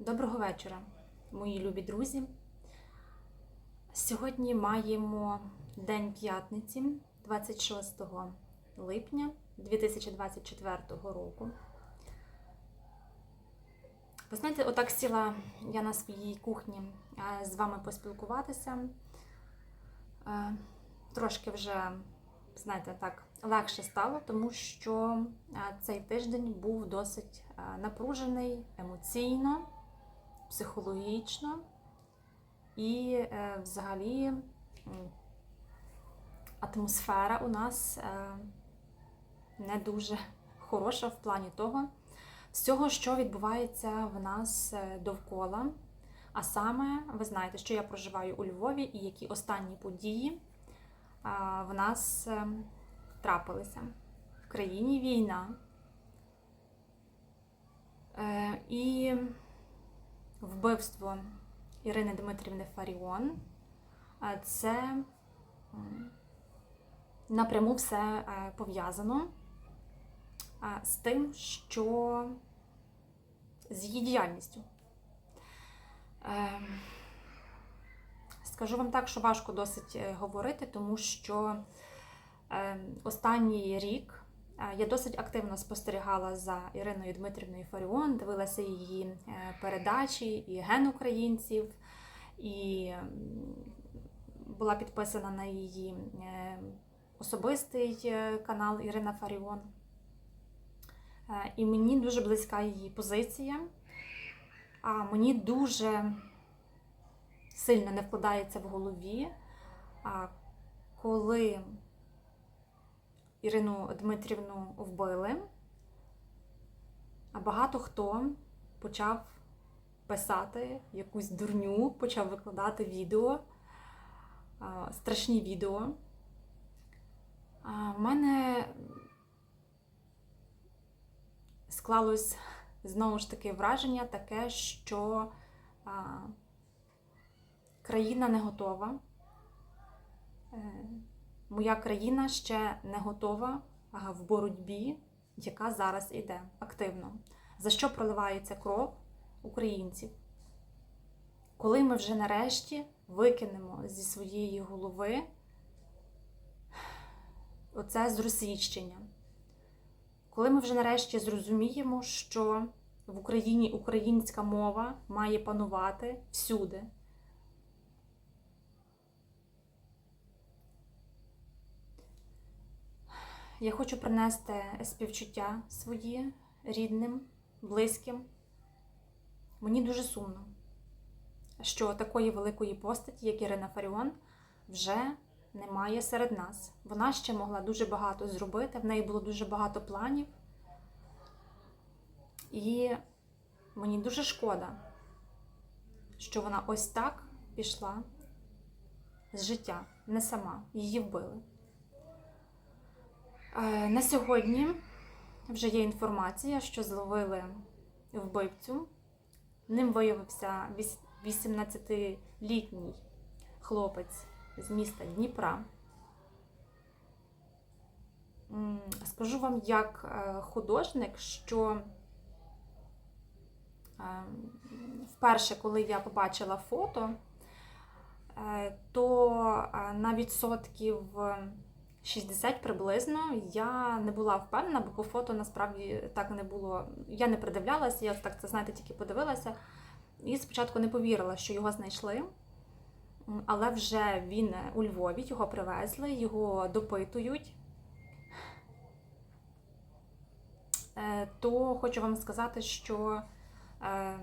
Доброго вечора, мої любі друзі. Сьогодні маємо День п'ятниці, 26 липня 2024 року. Ви знаєте, отак сіла я на своїй кухні е, з вами поспілкуватися. Е, Трошки вже, знаєте, так легше стало, тому що е, цей тиждень був досить напружений емоційно психологічно і е, взагалі атмосфера у нас е, не дуже хороша в плані того всього, що відбувається в нас е, довкола. А саме, ви знаєте, що я проживаю у Львові і які останні події в нас трапилися. В країні війна. І вбивство Ірини Дмитрівни Фаріон. Це напряму все е, пов'язано з тим, що з її діяльністю. Е, Скажу вам так, що важко досить е, говорити, тому що е, останній рік я досить активно спостерігала за Іриною Дмитрівною Фаріон, дивилася її е, передачі і ген українців, і була підписана на її е, особистий е, канал Ірина Фаріон. Е, І мені дуже близька її позиція. А мені дуже сильно не вкладається в голові, коли Ірину Дмитрівну вбили, а багато хто почав писати якусь дурню, почав викладати відео, страшні відео. В мене склалось знову ж таки враження таке, що країна не готова. Моя країна ще не готова в боротьбі, яка зараз іде активно. За що проливається кров українців? Коли ми вже нарешті викинемо зі своєї голови оце зросійщення? Коли ми вже нарешті зрозуміємо, що в Україні українська мова має панувати всюди. Я хочу принести співчуття свої рідним, близьким. Мені дуже сумно, що такої великої постаті, як Ірина Фаріон, вже немає серед нас. Вона ще могла дуже багато зробити, в неї було дуже багато планів. І мені дуже шкода, що вона ось так пішла з життя, не сама, її вбили. Е, На сьогодні вже є інформація, що зловили вбивцю. Ним виявився 18-літній хлопець з міста Дніпра. Скажу вам як е, художник, що е, вперше, коли я побачила фото, то на відсотків 60 приблизно я не була впевнена, бо по фото насправді так не було. Я не придивлялася, я так це знаєте, тільки подивилася. І спочатку не повірила, що його знайшли. Але вже він у Львові, його привезли, його допитують. Е, То хочу вам сказати, що е, е,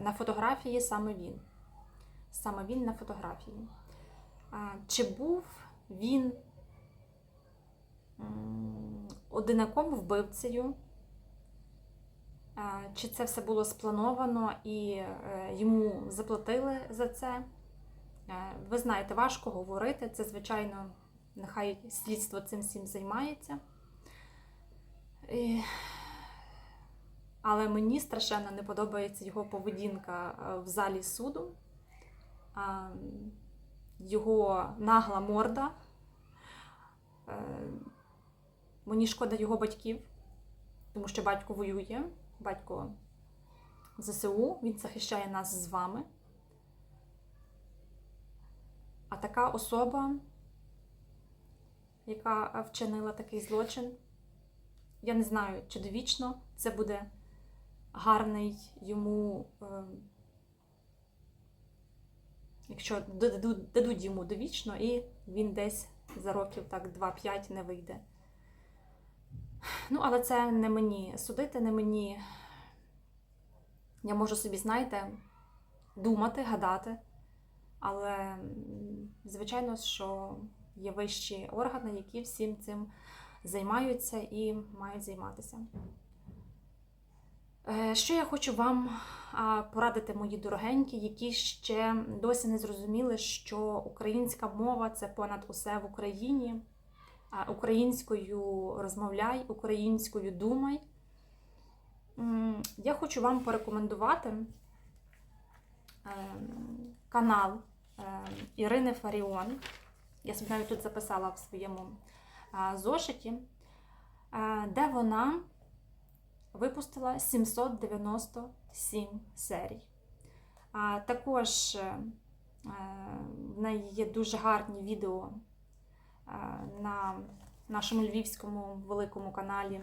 на фотографії саме він. Саме він на фотографії. Чи був він одинаком вбивцею? Чи це все було сплановано і е, йому заплатили за це? Ви знаєте, важко говорити. Це, звичайно, нехай слідство цим всім займається. І... Але мені страшенно не подобається його поведінка е, в залі суду. Його нагла морда. Е, Мені шкода його батьків, тому що батько воює. батько ЗСУ, він захищає нас з вами. А така особа, яка вчинила такий злочин, я не знаю, чи довічно це буде гарний йому, е, якщо дадуть, йому довічно, і він десь за років так 2-5 не вийде. Ну, але це не мені судити, не мені. Я можу собі, знаєте, думати, гадати. Але, звичайно, що є вищі органи, які всім цим займаються і мають займатися. Е, Що я хочу вам порадити, мої дорогенькі, які ще досі не зрозуміли, що українська мова це понад усе в Україні. Українською розмовляй, українською думай. Я хочу вам порекомендувати ем, канал ем, Ірини Фаріон. Я собі навіть тут записала в своєму зошиті, е, де вона випустила 797 серій. А також е, в неї є дуже гарні відео е, на нашому львівському великому каналі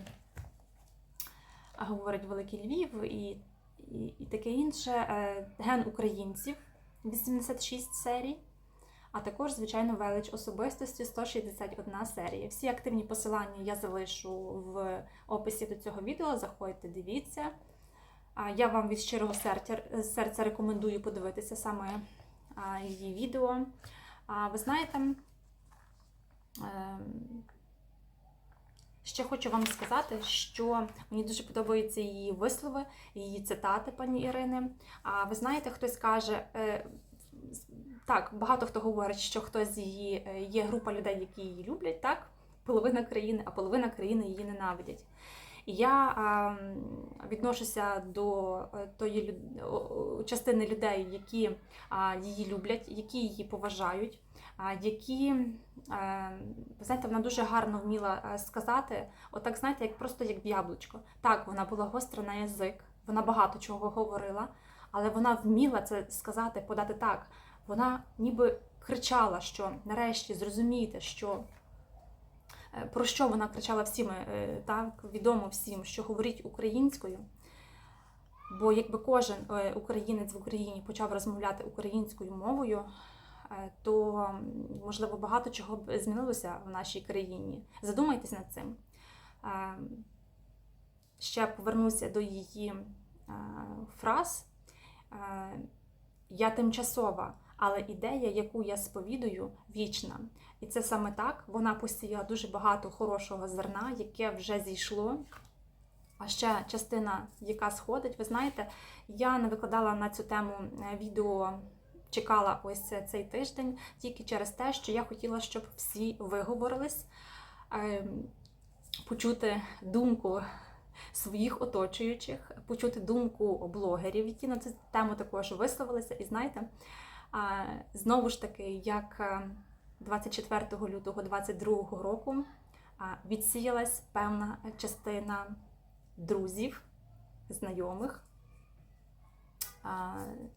Говорить Великий Львів і, і, і таке інше. Е, Ген українців 86 серій. А також, звичайно, велич особистості 161 серія. Всі активні посилання я залишу в описі до цього відео. Заходьте, дивіться. Я вам від щирого серця, рекомендую подивитися саме її відео. Ви знаєте, ем, ще хочу вам сказати, що мені дуже подобаються її вислови, її цитати, пані Ірини. А ви знаєте, хтось каже. Так, багато хто говорить, що хтось з її е, є група людей, які її люблять, так? Половина країни, а половина країни її ненавидять. Я відношуся до е, тої частини людей, які її люблять, які її поважають, які, а, ви знаєте, вона дуже гарно вміла е, сказати, отак, знаєте, як просто як яблучко. Так, вона була гостра на язик, вона багато чого говорила, але вона вміла це сказати, подати так. Вона ніби кричала, що нарешті зрозумійте, що е, про що вона кричала всім, е, так відомо всім, що говорить українською. Бо якби кожен е, українець в Україні почав розмовляти українською мовою, то можливо багато чого б змінилося в нашій країні. Задумайтесь над цим. Ще повернуся до її фраз. Я тимчасова, але ідея, яку я сповідую, вічна. І це саме так. Вона посіяла дуже багато хорошого зерна, яке вже зійшло. А ще частина, яка сходить, ви знаєте, я не викладала на цю тему е, відео, чекала ось цей тиждень, тільки через те, що я хотіла, щоб всі виговорились, ем, почути думку своїх оточуючих, почути думку блогерів, які на цю тему також висловилися. І знаєте, Знову ж таки, як е, 24 лютого 2022 року відсіялась певна частина друзів, знайомих,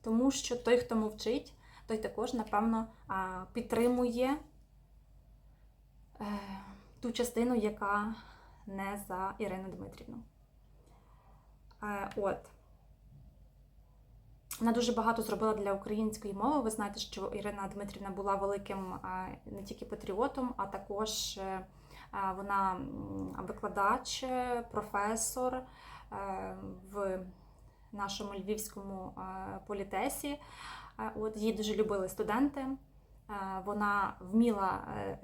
тому що той, хто мовчить, той також, напевно, підтримує е, ту частину, яка не за Ірину Дмитрівну. Е, От. Вона дуже багато зробила для української мови. Ви знаєте, що Ірина Дмитрівна була великим е, не тільки патріотом, а також е, вона викладач, професор в нашому львівському політесі. От її дуже любили студенти. Е, Вона вміла е,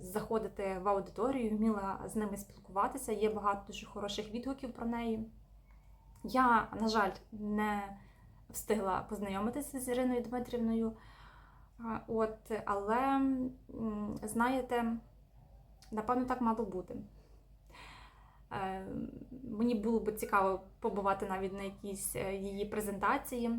заходити в аудиторію, вміла з ними спілкуватися. Є багато дуже хороших відгуків про неї. Я, на жаль, не встигла познайомитися з Іриною Дмитрівною. От, але, знаєте, напевно, так мало бути. Е, Мені було б цікаво побувати навіть на якійсь е, її презентації,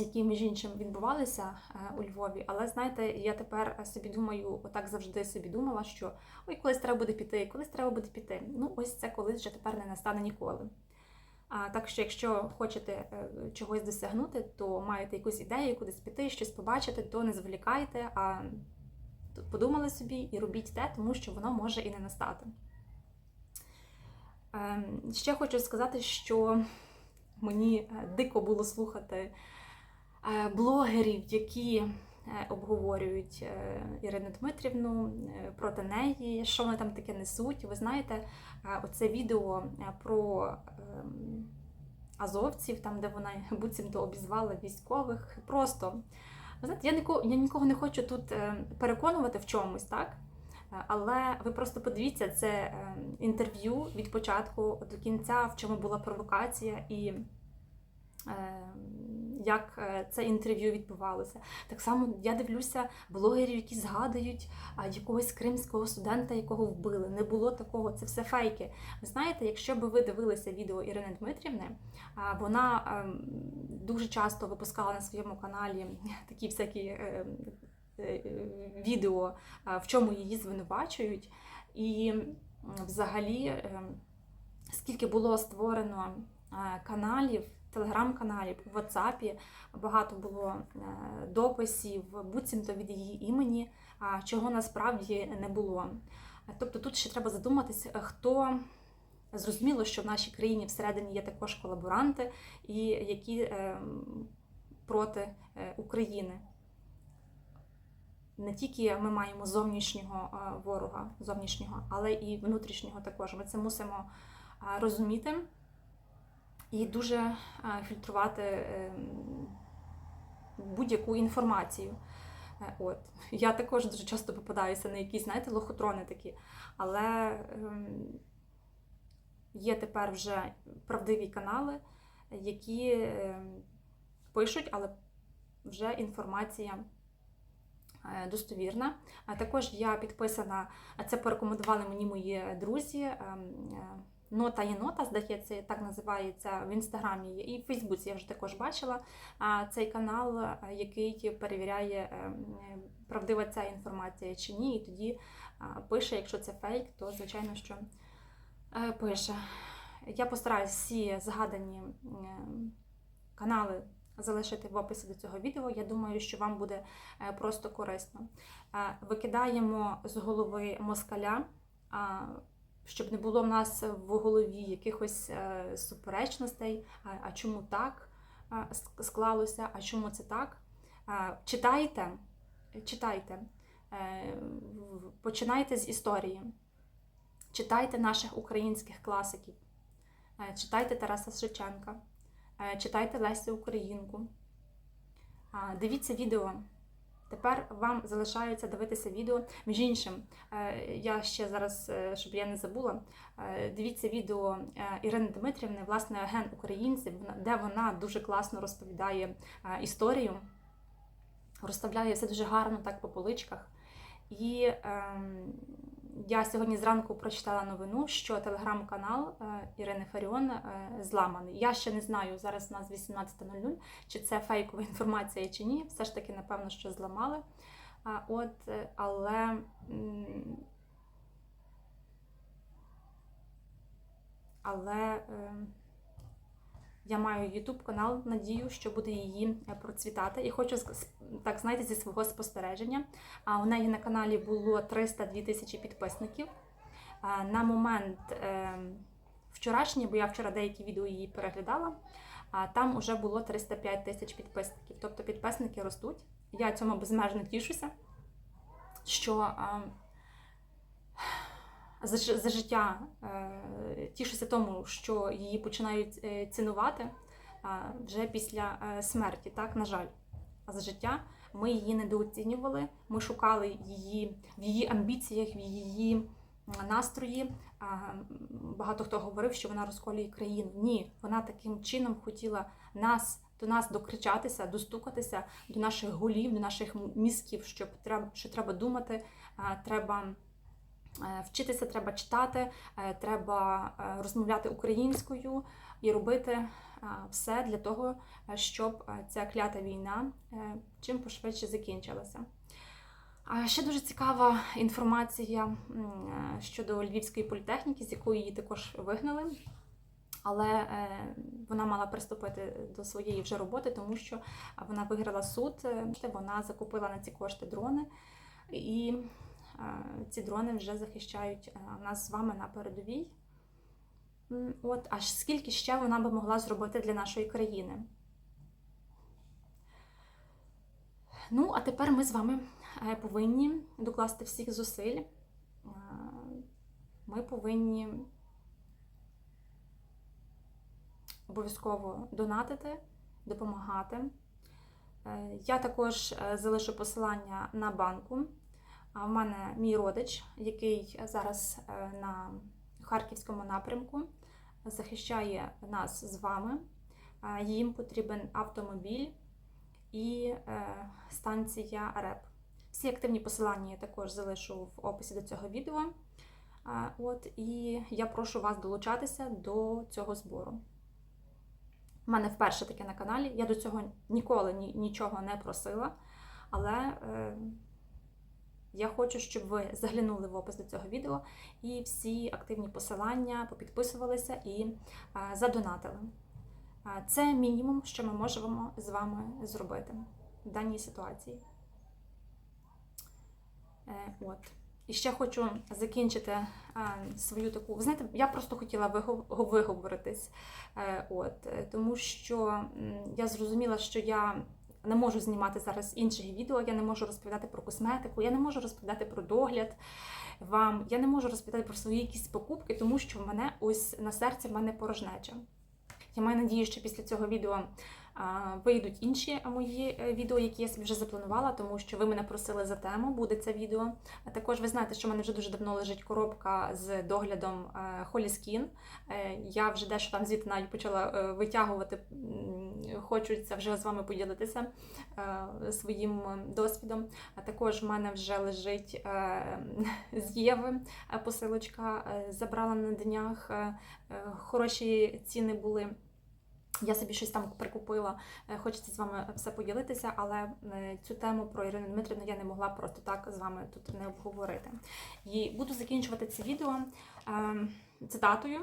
які, між іншим, відбувалися е, у Львові. Але знаєте, я тепер собі думаю, отак завжди собі думала, що ой, колись треба буде піти, колись треба буде піти. Ну, ось це колись вже тепер не настане ніколи. А, так що, якщо хочете е, чогось досягнути, то маєте якусь ідею, кудись піти, щось побачити, то не зволікайте, а подумали собі і робіть те, тому що воно може і не настати. Ем, Ще хочу сказати, що мені е, дико було слухати блогерів, які е, обговорюють е, Ірину Дмитрівну е, проти неї, що вони там таке несуть. Ви знаєте, е, оце відео е, про ем, азовців, там де вона буцімто обізвала військових. Просто ви знаєте, я нікого, я нікого не хочу тут е, переконувати в чомусь, так? Е, Але ви просто подивіться це е, інтерв'ю від початку до кінця, в чому була провокація і е, як е, це інтерв'ю відбувалося. Так само я дивлюся блогерів, які згадують якогось кримського студента, якого вбили. Не було такого, це все фейки. Ви знаєте, якщо би ви дивилися відео Ірини Дмитрівни, вона ем, дуже часто випускала на своєму каналі такі всякі. е, е, Відео, в чому її звинувачують, і взагалі, ем, скільки було створено каналів, телеграм-каналів у WhatsApp, багато було е, дописів, буцімто від її імені, чого насправді не було. Тобто тут ще треба задуматись, хто зрозуміло, що в нашій країні всередині є також колаборанти, і які ем, проти е, України. Не тільки ми маємо зовнішнього е, ворога, зовнішнього, але і внутрішнього також. Ми це мусимо е, розуміти і дуже е, фільтрувати е, будь-яку інформацію. Е, От. Я також дуже часто попадаюся на якісь, знаєте, лохотрони такі. Але ем, є тепер вже правдиві канали, які ем, пишуть, але вже інформація достовірна. А також я підписана, це порекомендували мені мої друзі. Нота є нота, здається, так називається в інстаграмі і в Фейсбуці я вже також бачила цей канал, е, який перевіряє, е, правдива ця інформація чи ні, і тоді пише, якщо це фейк, то звичайно, що е, пише. Я постараюсь всі згадані канали залишити в описі до цього відео. Я думаю, що вам буде просто корисно. Викидаємо з голови москаля. Щоб не було в нас в голові якихось е, суперечностей, а, чому так склалося, а чому це так. Читайте, читайте, е, починайте з історії, читайте наших українських класиків, е, читайте Тараса Шевченка, читайте Лесю Українку, дивіться відео. Тепер вам залишається дивитися відео. Між іншим, е, я ще зараз, е, щоб я не забула, е, дивіться відео Ірини Дмитрівни, власне, ген українців, де вона дуже класно розповідає історію, розставляє все дуже гарно так по поличках. І ем, я сьогодні зранку прочитала новину, що телеграм-канал е, Ірини Фаріон е, зламаний. Я ще не знаю, зараз у нас 18.00, чи це фейкова інформація чи ні. Все ж таки, напевно, що зламали. От, е, але але е, я маю YouTube канал, надію, що буде її е, процвітати. І хочу так знаєте, зі свого спостереження. А у неї на каналі було 302 тисячі підписників. На момент е, вчорашній, бо я вчора деякі відео її переглядала, там вже було 305 тисяч підписників. Тобто підписники ростуть. Я цьому безмежно тішуся, що а, за, за життя е, тішуся тому, що її починають е, цінувати вже після е, смерті, так, на жаль. А за життя ми її недооцінювали, ми шукали її в її амбіціях, в її настрої. Багато хто говорив, що вона розколює країну. Ні, вона таким чином хотіла нас до нас докричатися, достукатися до наших голів, до наших мізків, щоб треба, що треба думати, треба. Е, Вчитися треба читати, е, треба е, розмовляти українською і робити все для того, щоб ця клята війна чим пошвидше закінчилася. Ще дуже цікава інформація щодо Львівської політехніки, з якої її також вигнали. Але вона мала приступити до своєї вже роботи, тому що вона виграла суд. Вона закупила на ці кошти дрони, і ці дрони вже захищають нас з вами на передовій. От, аж скільки ще вона би могла зробити для нашої країни. Ну, а тепер ми з вами е, повинні докласти всіх зусиль. Ми повинні обов'язково донатити, допомагати. Е, Я також е, залишу посилання на банку. В мене мій родич, який зараз е, на харківському напрямку захищає нас з вами. Їм потрібен автомобіль і е, станція РЕП. Всі активні посилання я також залишу в описі до цього відео. От, і я прошу вас долучатися до цього збору. У мене вперше таке на каналі. Я до цього ніколи ні, нічого не просила, але е, я хочу, щоб ви заглянули в опис до цього відео і всі активні посилання попідписувалися і е, задонатили. Е, Це мінімум, що ми можемо з вами зробити в даній ситуації. Е, От. І ще хочу закінчити свою таку. Знаєте, я просто хотіла вигов- виговоритись, от, тому що я зрозуміла, що я не можу знімати зараз інших відео, я не можу розповідати про косметику, я не можу розповідати про догляд вам, я не можу розповідати про свої якісь покупки, тому що в мене ось на серці в мене порожнеча. Я маю надію, що після цього відео вийдуть інші мої е, відео, які я собі вже запланувала, тому що ви мене просили за тему, буде це відео. А також ви знаєте, що в мене вже дуже давно лежить коробка з доглядом е, Skin. Е, Я вже дещо там звідти навіть почала витягувати. Це вже з вами поділитися своїм досвідом. А також в мене вже лежить з Єви посилочка. Забрала на днях. Хороші ціни були. Я собі щось там прикупила, Е, хочеться з вами все поділитися, але е, цю тему про Ірину Дмитрівну я не могла просто так з вами тут не обговорити. І буду закінчувати це відео е, цитатою.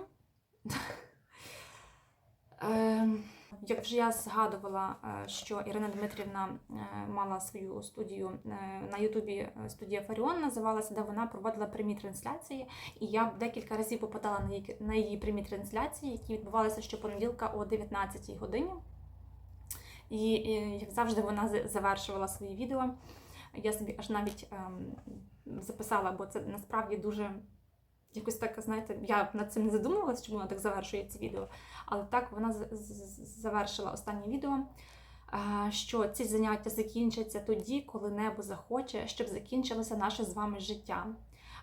Як вже я згадувала, е, що Ірина Дмитрівна е, мала свою студію е, на Ютубі студія Фаріон називалася, де вона проводила прямі трансляції. І я декілька разів попадала на її, на її прямі трансляції, які відбувалися щопонеділка о 19-й годині. І, і як завжди, вона завершувала свої відео. Я собі аж навіть ем, записала, бо це насправді дуже якось так, знаєте, я над цим не задумувалася, чому вона так завершує ці відео. Але так вона завершила останнє відео. Що ці заняття закінчаться тоді, коли небо захоче, щоб закінчилося наше з вами життя.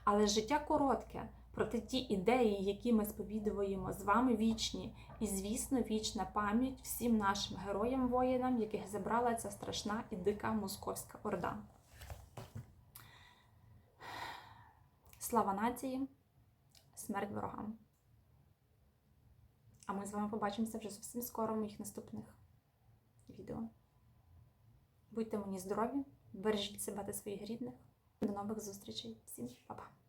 Але життя коротке, проте ті ідеї, які ми сповідуємо з вами вічні, і, звісно, вічна пам'ять всім нашим героям-воїнам, яких забрала ця страшна і дика московська орда. Слава нації, смерть ворогам. А ми з вами побачимося вже зовсім скоро в моїх наступних відео. Будьте мені здорові, бережіть себе та своїх рідних. До нових зустрічей. Всім па-па!